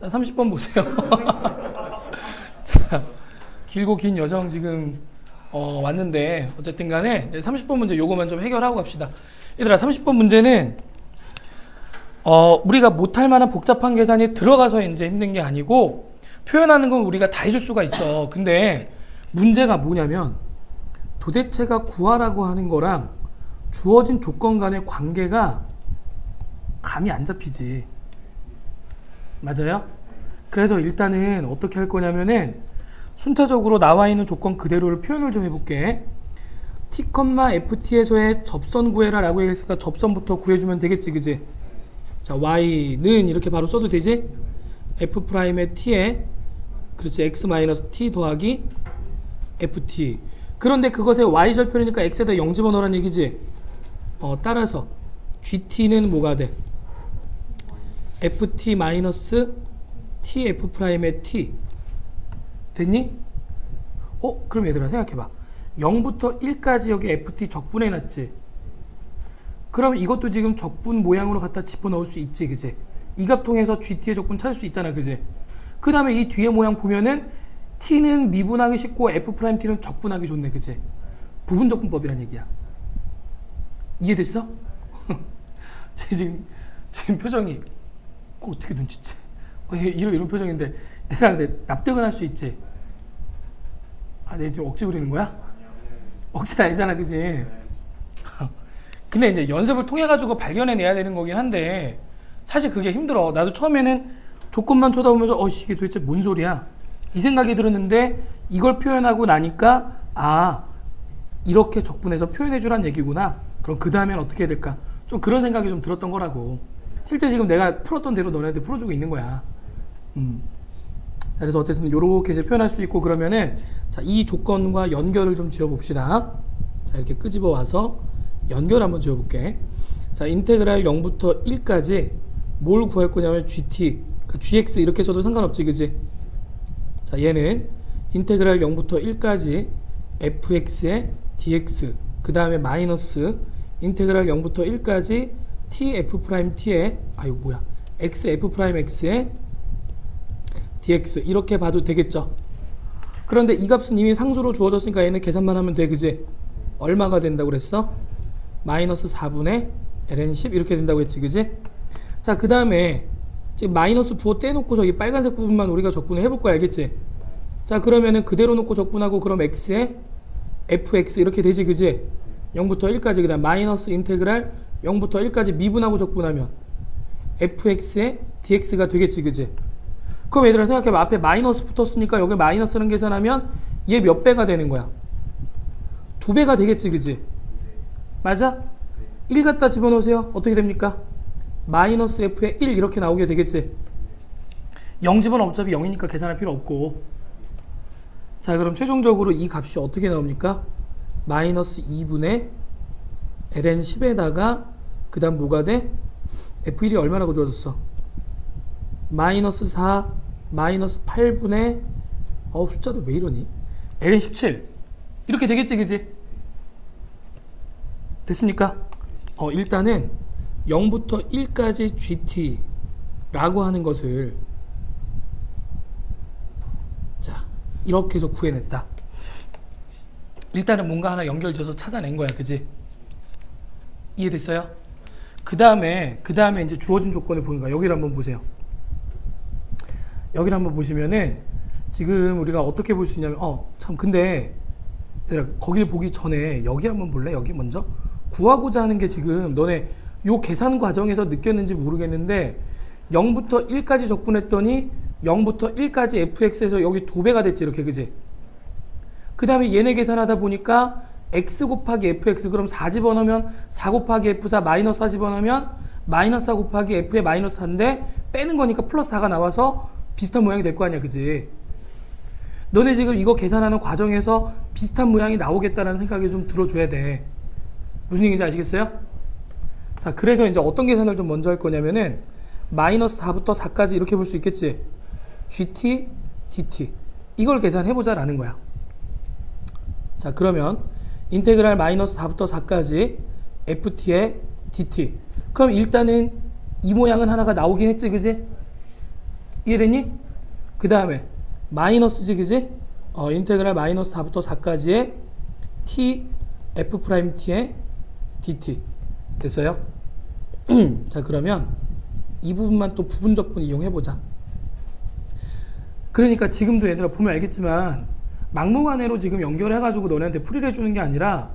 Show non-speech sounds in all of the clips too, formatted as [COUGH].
자, 30번 보세요. [LAUGHS] 자, 길고 긴 여정 지금 어, 왔는데 어쨌든 간에 이제 30번 문제 요거만 좀 해결하고 갑시다. 얘들아 30번 문제는 어, 우리가 못할 만한 복잡한 계산이 들어가서 이제 힘든 게 아니고 표현하는 건 우리가 다 해줄 수가 있어. 근데 문제가 뭐냐면 도대체가 구하라고 하는 거랑 주어진 조건 간의 관계가 감이 안 잡히지. 맞아요? 그래서 일단은 어떻게 할 거냐면은 순차적으로 나와 있는 조건 그대로를 표현을 좀 해볼게. t, ft에서의 접선 구해라 라고 했으니까 접선부터 구해주면 되겠지, 그지? 자, y는 이렇게 바로 써도 되지? f'의 t에 그렇지, x t 더하기 ft. 그런데 그것의 y절편이니까 x에다 0 집어넣으란 얘기지? 어, 따라서 gt는 뭐가 돼? Ft 마이너스 tf 프라임의 t 됐니? 어? 그럼 얘들아 생각해봐 0부터 1까지 여기 ft 적분해 놨지 그럼 이것도 지금 적분 모양으로 갖다 집어넣을 수 있지 그지 이값 통해서 gt의 적분 찾을 수 있잖아 그지 그 다음에 이 뒤에 모양 보면은 t는 미분하기 쉽고 f 프라임 t는 적분하기 좋네 그지 부분 적분법이란 얘기야 이해됐어? [LAUGHS] 제 지금 지금 표정이 그거 어떻게 눈치채? 어, 얘 이런 이런 표정인데 얘들아 근데 납득은 할 수 있지? 아, 내 지금 억지 부리는 거야? 억지는 아니잖아, 그지? [LAUGHS] 근데 이제 연습을 통해 가지고 발견해내야 되는 거긴 한데 사실 그게 힘들어. 나도 처음에는 조건만 쳐다보면서 어, 이게 도대체 뭔 소리야? 이 생각이 들었는데 이걸 표현하고 나니까 아 이렇게 적분해서 표현해 주란 얘기구나. 그럼 그 다음엔 어떻게 해야 될까? 좀 그런 생각이 좀 들었던 거라고. 실제 지금 내가 풀었던 대로 너네한테 풀어주고 있는 거야. 음. 자, 그래서 어쨌든 요렇게 이제 표현할 수 있고 그러면은 자, 이 조건과 연결을 좀 지어 봅시다. 자, 이렇게 끄집어 와서 연결 한번 지어 볼게. 자, 인테그랄 0부터 1까지 뭘 구할 거냐면 gt, 그러니까 gx 이렇게 써도 상관없지, 그지? 자, 얘는 인테그랄 0부터 1까지 fx의 dx, 그 다음에 마이너스 인테그랄 0부터 1까지 t f 프라임 t의 아유 뭐야 x f 프라임 x의 dx 이렇게 봐도 되겠죠. 그런데 이 값은 이미 상수로 주어졌으니까 얘는 계산만 하면 돼, 그지? 얼마가 된다고 그랬어? 마이너스 4분의 ln 10 이렇게 된다고 했지, 그지? 자, 그 다음에 지금 마이너스 부호 떼놓고 저기 빨간색 부분만 우리가 적분을 해볼 거야, 알겠지? 자, 그러면은 그대로 놓고 적분하고 그럼 x에 fx 이렇게 되지, 그지? 0부터 1까지 그다음 마이너스 인테그랄 0부터 1까지 미분하고 적분하면 fx의 dx가 되겠지, 그지? 그럼 얘들아 생각해봐. 앞에 마이너스 붙었으니까 여기 마이너스는 계산하면 얘 몇 배가 되는 거야? 두 배가 되겠지, 그지? 맞아? 1 갖다 집어넣으세요. 어떻게 됩니까? 마이너스 f에 1 이렇게 나오게 되겠지? 0 집어넣으면 어차피 0이니까 계산할 필요 없고 자 그럼 최종적으로 이 값이 어떻게 나옵니까? 마이너스 2분의 ln 10에다가 그 다음 뭐가 돼? f1이 얼마라고 주어졌어? 마이너스 4 마이너스 8분의 어우 숫자도 왜 이러니? ln 17 이렇게 되겠지 그지? 됐습니까? 어 일단은 0부터 1까지 gt라고 하는 것을 자 이렇게 해서 구해냈다 일단은 뭔가 하나 연결져서 찾아낸 거야 그지? 이해됐어요? 그 다음에 그 다음에 이제 주어진 조건을 보니까 여기를 한번 보세요 여기를 한번 보시면은 지금 우리가 어떻게 볼 수 있냐면 어 참 근데 얘들아 거기를 보기 전에 여기 한번 볼래? 여기 먼저 구하고자 하는 게 지금 너네 요 계산 과정에서 느꼈는지 모르겠는데 0부터 1까지 적분했더니 0부터 1까지 fx에서 여기 두 배가 됐지 이렇게 그지? 그 다음에 얘네 계산하다 보니까 x 곱하기 fx 그럼 4 집어넣으면 4 곱하기 f4 마이너스 4 집어넣으면 마이너스 4 곱하기 f의 마이너스 4인데 빼는 거니까 플러스 4가 나와서 비슷한 모양이 될 거 아니야 그지? 너네 지금 이거 계산하는 과정에서 비슷한 모양이 나오겠다는 생각이 좀 들어줘야 돼 무슨 얘기인지 아시겠어요? 자 그래서 이제 어떤 계산을 좀 먼저 할 거냐면은 마이너스 4부터 4까지 이렇게 볼 수 있겠지 gt dt 이걸 계산해보자 라는 거야 자 그러면 인테그랄 마이너스 4부터 4까지 ft의 dt 그럼 일단은 이 모양은 하나가 나오긴 했지 그지 이해됐니? 그 다음에 마이너스지 그지? 어, 인테그랄 마이너스 4부터 4까지의 t f 프라임 t의 dt 됐어요? [CLEARS THROAT] 자 그러면 이 부분만 또 부분적분 이용해 보자. 그러니까 지금도 얘들아 보면 알겠지만 막무가내로 지금 연결해가지고 너네한테 풀이를 해주는 게 아니라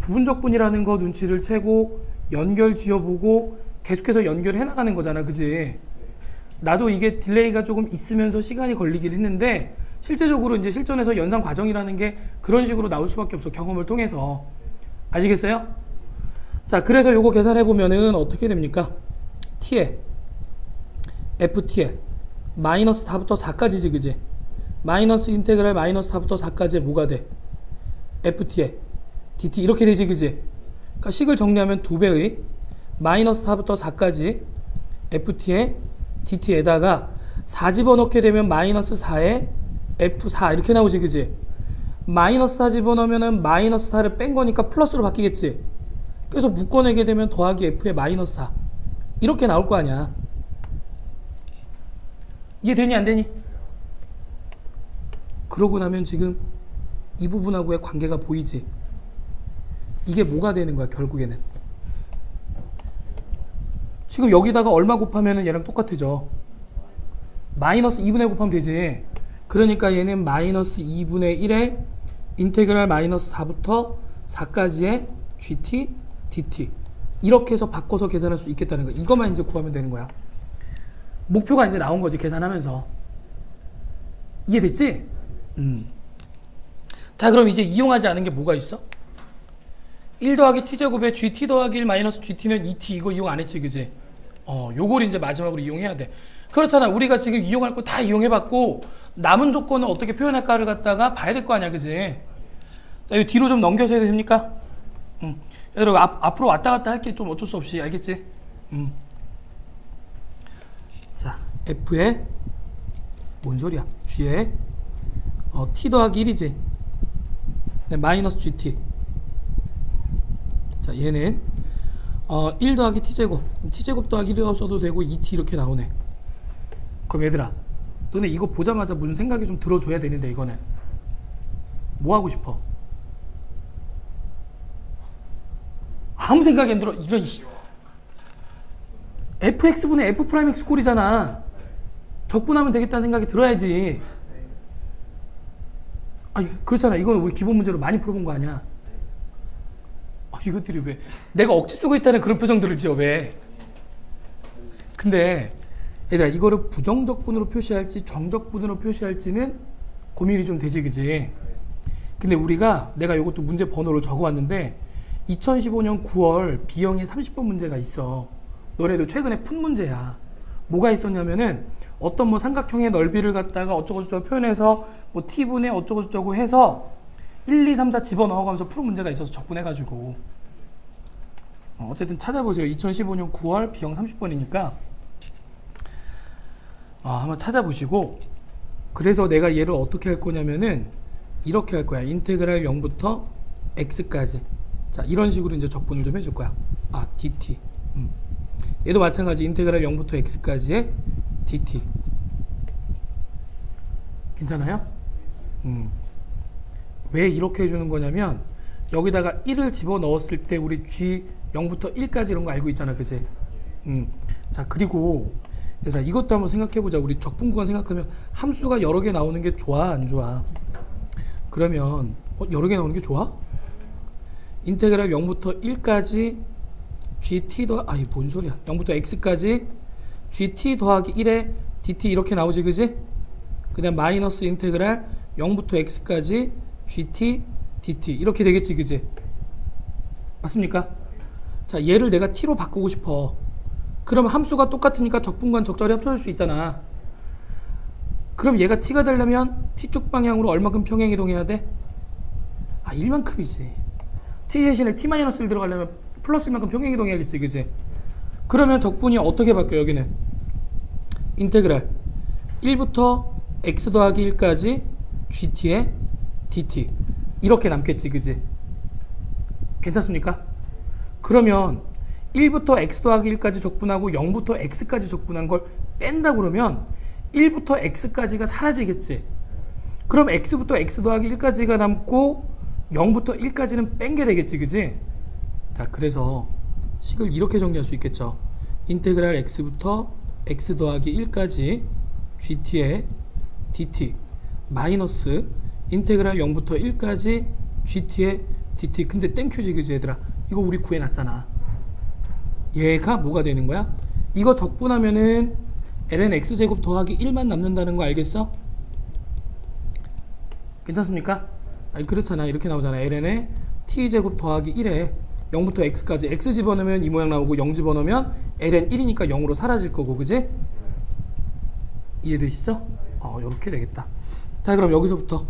부분적분이라는 거 눈치를 채고 연결 지어보고 계속해서 연결해 나가는 거잖아, 그지? 나도 이게 딜레이가 조금 있으면서 시간이 걸리긴 했는데 실제적으로 이제 실전에서 연상 과정이라는 게 그런 식으로 나올 수밖에 없어 경험을 통해서 아시겠어요? 자, 그래서 요거 계산해 보면은 어떻게 됩니까? t에 ft에 마이너스 4부터 4까지지 그지? 마이너스 인테그랄 마이너스 4부터 4까지 뭐가 돼? ft에 dt 이렇게 되지 그지? 그러니까 식을 정리하면 두 배의 마이너스 4부터 4까지 ft에 dt에다가 4 집어넣게 되면 마이너스 4에 f4 이렇게 나오지 그지? 마이너스 4 집어넣으면은 마이너스 4를 뺀 거니까 플러스로 바뀌겠지? 그래서 묶어내게 되면 더하기 f의 마이너스 4 이렇게 나올 거 아니야 이해 되니 안 되니? 그러고 나면 지금 이 부분하고의 관계가 보이지? 이게 뭐가 되는 거야 결국에는? 지금 여기다가 얼마 곱하면 얘랑 똑같아져. 마이너스 2분의 곱하면 되지. 그러니까 얘는 마이너스 2분의 1에 인테그랄 마이너스 4부터 4까지의 gt dt. 이렇게 해서 바꿔서 계산할 수 있겠다는 거야. 이것만 이제 구하면 되는 거야. 목표가 이제 나온 거지 계산하면서. 이해됐지? 음. 자 그럼 이제 이용하지 않은 게 뭐가 있어? 1 더하기 t제곱에 gt 더하기 1 마이너스 gt는 2t 이거 이용 안 했지 그지? 어 요걸 이제 마지막으로 이용해야 돼 그렇잖아 우리가 지금 이용할 거 다 이용해봤고 남은 조건은 어떻게 표현할까를 갖다가 봐야 될 거 아니야 그지? 자 이거 뒤로 좀 넘겨서 해도 됩니까? 음. 여러분 앞, 앞으로 왔다 갔다 할 게 좀 어쩔 수 없이 알겠지? 음. 자 f에 뭔 소리야 g에 어, t 더하기 1이지. 네, 마이너스 gt 자 얘는 어, 1 더하기 t제곱. t제곱 더하기 1이라고 써도 되고 2t 이렇게 나오네. 그럼 얘들아 너네 이거 보자마자 무슨 생각이 좀 들어줘야 되는데 이거는. 뭐 하고 싶어? 아무 생각이 안 들어. 이런 이- fx분의 f 프라임 x 꼴이잖아. 적분하면 되겠다는 생각이 들어야지 아니 그렇잖아. 이건 우리 기본 문제로 많이 풀어본 거 아니야. 아, 이것들이 왜? 내가 억지 쓰고 있다는 그런 표정들을 지어 왜? 근데 얘들아 이거를 부정적분으로 표시할지 정적분으로 표시할지는 고민이 좀 되지 그지? 근데 우리가 내가 이것도 문제 번호를 적어왔는데 2015년 9월 B형의 30번 문제가 있어. 너네도 최근에 푼 문제야 뭐가 있었냐면은 어떤 뭐 삼각형의 넓이를 갖다가 어쩌고저쩌고 표현해서 뭐 t분의 어쩌고저쩌고 해서 1, 2, 3, 4 집어넣어가면서 푸는 문제가 있어서 적분해가지고. 어, 어쨌든 찾아보세요. 2015년 9월 B형 30번이니까. 어, 한번 찾아보시고. 그래서 내가 얘를 어떻게 할 거냐면은 이렇게 할 거야. 인테그랄 0부터 x까지. 자 이런 식으로 이제 적분을 좀 해줄 거야. 아 dt 음. 얘도 마찬가지 인테그랄 0부터 x까지의 dt 괜찮아요? 음. 왜 이렇게 해주는 거냐면 여기다가 1을 집어넣었을 때 우리 g 0부터 1까지 이런 거 알고 있잖아 그지? 음. 자 그리고 얘들아 이것도 한번 생각해보자 우리 적분구간 생각하면 함수가 여러 개 나오는 게 좋아 안 좋아? 그러면 어, 여러 개 나오는 게 좋아? 인테그랄 0부터 1까지 gt 더 아이 뭔 소리야 0부터 x까지 gt 더하기 1에 dt 이렇게 나오지 그지? 그 다음 마이너스 인테그랄 0부터 x까지 gt dt 이렇게 되겠지 그지? 맞습니까? 자 얘를 내가 t로 바꾸고 싶어 그럼 함수가 똑같으니까 적분관 적절히 합쳐질 수 있잖아 그럼 얘가 t가 되려면 t쪽 방향으로 얼마큼 평행이동해야 돼? 아 1만큼이지 t 대신에 t-1 들어가려면 플러스 1만큼 평행이동해야겠지 그지? 그러면 적분이 어떻게 바뀌어 여기는 인테그랄 1부터 x 더하기 1까지 gt의 dt 이렇게 남겠지 그지? 괜찮습니까? 그러면 1부터 x 더하기 1까지 적분하고 0부터 x까지 적분한 걸 뺀다 그러면 1부터 x까지가 사라지겠지. 그럼 x부터 x 더하기 1까지가 남고 0부터 1까지는 뺀 게 되겠지. 그지? 자, 그래서 식을 이렇게 정리할 수 있겠죠. 인테그랄 x부터 x 더하기 1까지 gt의 dt 마이너스 인테그랄 0부터 1까지 gt의 dt 근데 땡큐지 그지 얘들아 이거 우리 구해놨잖아 얘가 뭐가 되는 거야? 이거 적분하면은 ln x제곱 더하기 1만 남는다는 거 알겠어? 괜찮습니까? 아니 그렇잖아 이렇게 나오잖아 ln에 t제곱 더하기 1에 0부터 x까지 x 집어넣으면 이 모양 나오고 0 집어넣으면 ln 1이니까 0으로 사라질 거고 그지? 이해되시죠? 어 이렇게 되겠다 자 그럼 여기서부터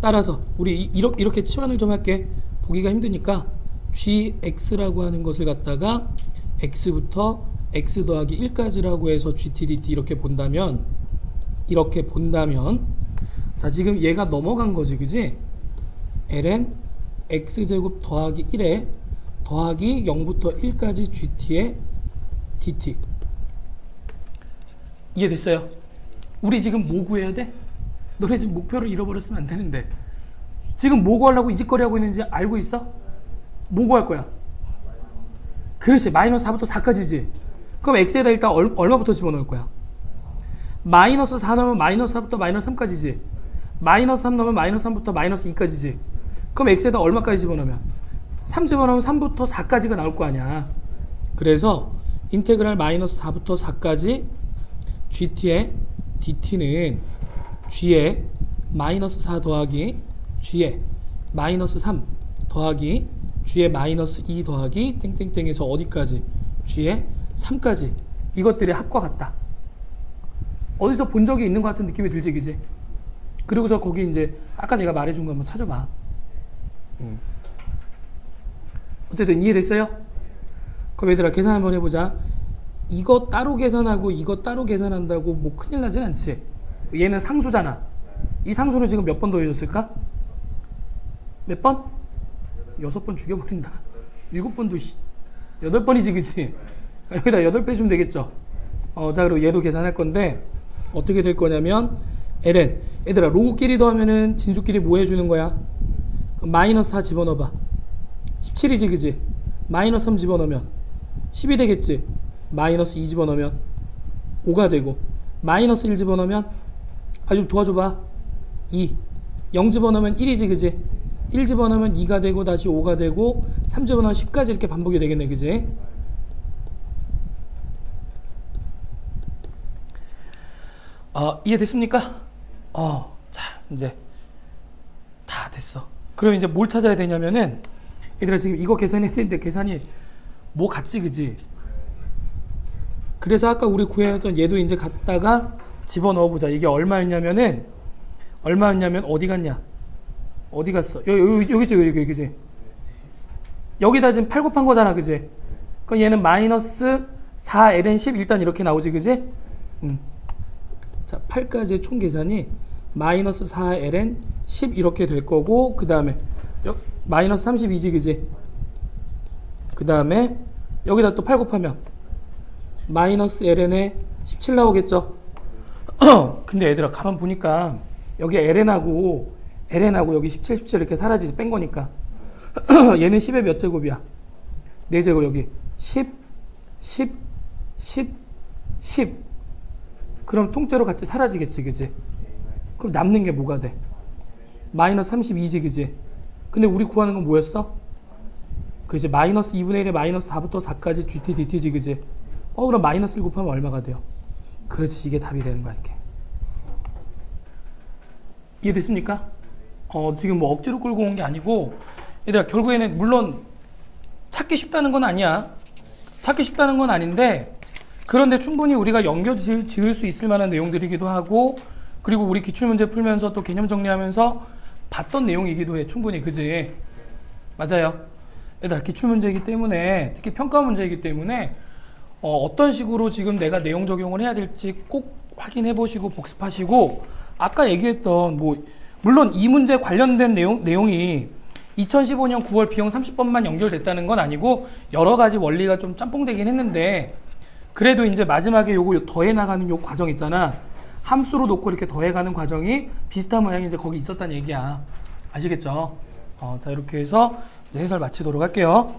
따라서 우리 이- 이렇게, 이렇게 치환을 좀 할게 보기가 힘드니까 gx라고 하는 것을 갖다가 x부터 x 더하기 1까지라고 해서 gt dt 이렇게 본다면 이렇게 본다면 자 지금 얘가 넘어간 거지 그지 ln x제곱 더하기 1에 더하기 0부터 1까지 gt의 dt 이해됐어요? 우리 지금 뭐 구해야 돼? 너네 지금 목표를 잃어버렸으면 안 되는데 지금 뭐 구하려고 이 짓거리 하고 있는지 알고 있어? 뭐 구할 거야? 그렇지 마이너스 4부터 4까지지 그럼 x에다 일단 얼, 얼마부터 집어넣을 거야? 마이너스 4 넣으면 마이너스 4부터 마이너스 3까지지 마이너스 3 넣으면 마이너스 3부터 마이너스 2까지지 그럼 x에다 얼마까지 집어넣으면? 3 집어넣으면 3부터 4까지가 나올 거 아니야. 그래서 인테그랄 마이너스 4부터 4까지 gt의 dt는 g의 마이너스 4 더하기 g의 마이너스 3 더하기 g의 마이너스 2 더하기 땡땡땡에서 어디까지? G의 3까지. 이것들의 합과 같다. 어디서 본 적이 있는 것 같은 느낌이 들지 그지? 그리고서 거기 이제 아까 내가 말해준 거 한번 찾아봐 음. 어쨌든 이해됐어요? 그럼 얘들아 계산 한번 해보자 이거 따로 계산하고 이거 따로 계산한다고 뭐 큰일 나진 않지. 얘는 상수잖아. 이 상수는 지금 몇 번 더해줬을까? 몇 번? 여섯 번 죽여버린다. 일곱 번도 씨. 여덟 번이지 그치? 여기다 여덟 배 주면 되겠죠. 어, 자 그리고 얘도 계산할 건데 어떻게 될 거냐면 ln 얘들아 로그끼리 더하면은 진수끼리 뭐 해주는 거야? 마이너스 4 집어넣어봐. 17이지 그지? 마이너스 3 집어넣으면 10이 되겠지? 마이너스 2 집어넣으면 5가 되고 마이너스 1 집어넣으면 아 좀 도와줘봐 2 0 집어넣으면 1이지 그지 1 집어넣으면 2가 되고 다시 5가 되고 3 집어넣으면 10까지 이렇게 반복이 되겠네 그지 어, 이해됐습니까? 어, 자 이제 다 됐어 그럼 이제 뭘 찾아야 되냐면은 얘들아 지금 이거 계산해야 되는데 계산이 뭐 같지 그지 그래서 아까 우리 구해왔던 얘도 이제 갖다가 집어넣어 보자. 이게 얼마였냐면은 얼마였냐면 어디 갔냐? 어디 갔어? 여기 여기 여기지 여기 여기지. 여기다 지금 8 곱한 거잖아, 그지? 그럼 얘는 마이너스 4 ln 10 일단 이렇게 나오지, 그지? 음. 자, 8까지의 총 계산이 마이너스 4 ln 10 이렇게 될 거고 그 다음에 마이너스 32지, 그지? 그 다음에 여기다 또 8 곱하면 마이너스 ln에 17 나오겠죠. [CLEARS THROAT] 근데 얘들아 가만 보니까 여기 ln하고 ln하고 여기 17, 17 이렇게 사라지지 뺀 거니까 [CLEARS THROAT] 얘는 10의 몇 제곱이야? 4제곱 여기 10, 10, 10, 10 그럼 통째로 같이 사라지겠지 그지? 그럼 남는 게 뭐가 돼? 마이너스 32지 그지? 근데 우리 구하는 건 뭐였어? 그 이제 마이너스 2분의 1에 마이너스 4부터 4까지 GT DT지 그지? 어 그럼 마이너스 1 곱하면 얼마가 돼요? 그렇지 이게 답이 되는 거야 이렇게 이해됐습니까? 어 지금 뭐 억지로 끌고 온 게 아니고 얘들아 결국에는 물론 찾기 쉽다는 건 아니야 찾기 쉽다는 건 아닌데 그런데 충분히 우리가 연결 지- 지을 수 있을 만한 내용들이기도 하고 그리고 우리 기출문제 풀면서 또 개념 정리하면서 봤던 내용이기도 해. 충분히. 그지? 맞아요. 얘들아 기출 문제이기 때문에 특히 평가 문제이기 때문에 어, 떤 식으로 지금 내가 내용 적용을 해야 될지 꼭 확인해 보시고 복습하시고 아까 얘기했던 뭐 물론 이 문제 관련된 내용 내용이 2015년 9월 비용 30번만 연결됐다는 건 아니고 여러 가지 원리가 좀 짬뽕되긴 했는데 그래도 이제 마지막에 요거 더해 나가는 요 과정 있잖아. 함수로 놓고 이렇게 더해가는 과정이 비슷한 모양이 이제 거기 있었다는 얘기야. 아시겠죠? 어, 자 이렇게 해서 이제 해설 마치도록 할게요.